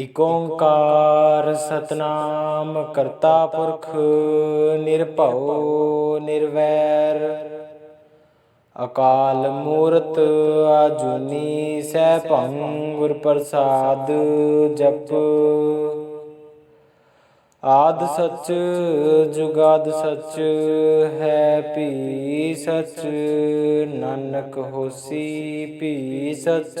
ਇਕ ਓੰਕਾਰ ਸਤਨਾਮ ਕਰਤਾ ਪੁਰਖ ਨਿਰਭਉ ਨਿਰਵੈਰ। ਅਕਾਲ ਮੂਰਤ ਆਜੂਨੀ ਸੈਭੰ ਗੁਰ ਪ੍ਰਸਾਦ ਜਪ। ਆਦ ਸੱਚ ਜੁਗਾਦ ਸੱਚ ਹੈ ਭੀ ਸੱਚ, ਨਾਨਕ ਹੋਸੀ ਭੀ ਸਚ।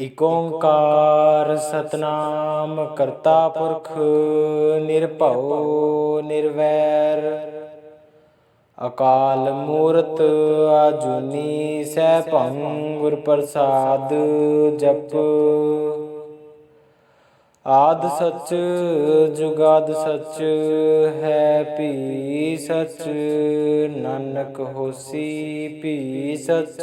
ਇਕ ਓੰਕਾਰ ਸਤਨਾਮ ਕਰਤਾ ਪੁਰਖ ਨਿਰਭਉ ਨਿਰਵੈਰ। ਅਕਾਲ ਮੂਰਤ ਆਜੂਨੀ ਸੈਭੰ ਗੁਰ ਪ੍ਰਸਾਦ ਜਪ। ਆਦ ਸੱਚ ਜੁਗਾਦ ਸੱਚ ਹੈ ਭੀ ਸੱਚ, ਨਾਨਕ ਹੋਸੀ ਭੀ ਸੱਚ।